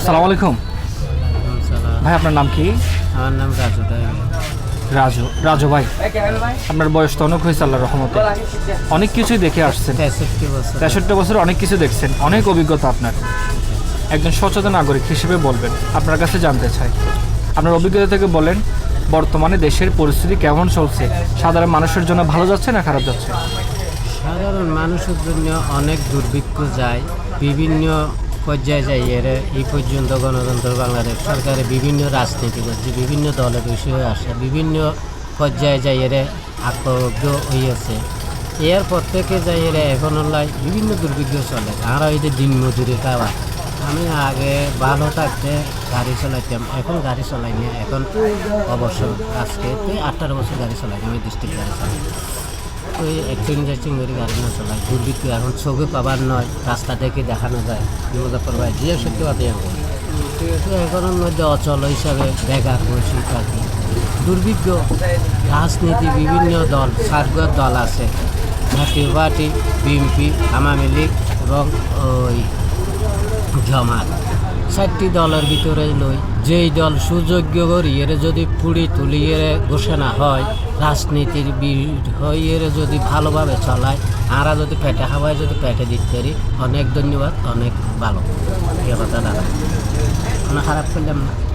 আসসালামু আলাইকুম। ভাই আপনার নাম কি? আমার নাম রাজু রাজু রাজু ভাই আপনার বয়স তো অনেক হয়েছে আল্লাহর রহমতে। অনেক কিছুই দেখে আসছেন। তেষট্টি বছর। তেষট্টি বছর অনেক কিছু দেখছেন। অনেক অভিজ্ঞতা আপনার। একজন সচেতন নাগরিক হিসেবে বলবেন। আপনার কাছে জানতে চাই। আপনার অভিজ্ঞতা থেকে বলেন বর্তমানে দেশের পরিস্থিতি কেমন চলছে? সাধারণ মানুষের জন্য ভালো যাচ্ছে না খারাপ যাচ্ছে? সাধারণ মানুষের জন্য অনেক দুর্ভিক্ষ যায়। বিভিন্ন পর্যায়ে যাই, এর এই পর্যন্ত গণতন্ত্র বাংলাদেশ সরকারে বিভিন্ন রাজনীতি করছে, বিভিন্ন দলের বিষয়ে আসে বিভিন্ন পর্যায়ে যাই, এর আক্রোগ্য হইয়াছে। এর প্রত্যেকে যাই, এর এখন বিভিন্ন দুর্ভিক্ষ চলে। আর ওই যে দিন মজুরি খাওয়া আমি আগে ভালো থাকতে গাড়ি চালাইতাম, এখন গাড়ি চালাই না, এখন অবশ্য আজকে আঠারো বছর গাড়ি চালাই আমি ডিস্ট্রিক্ট গাড়ি চালাই। ওই অ্যাক্সিডেন্ট জ্যাক্সিডেন্ট করে গাড়ি না চালাই দুর্বৃত্ত এখন চোখে পাবার নয়, রাস্তা থেকে দেখানো যায়। মুজাফরবাই যে সত্যি কথা এখন মধ্যে অচল হিসাবে বেকার বসে থাকি দুর্ভিক্ষ, রাজনীতি, বিভিন্ন দল সার্গর দল আছে। জাতীয় পার্টি, বিএনপি, আওয়ামী লীগ এবং ওই জমাত। চারটি দলের ভিতরে লই। যেই দল সুযোগ্য করি, এর যদি পুড়ি তুলি, এর ঘোষণা হয়, রাজনীতির বিষয়ের যদি ভালোভাবে চলায়, আরা যদি পেটে হাওয়ায় যদি পেটে দিতে পারি, অনেক ধন্যবাদ, অনেক ভালো। এ কথা দাদা। কোনো খারাপ করলাম না।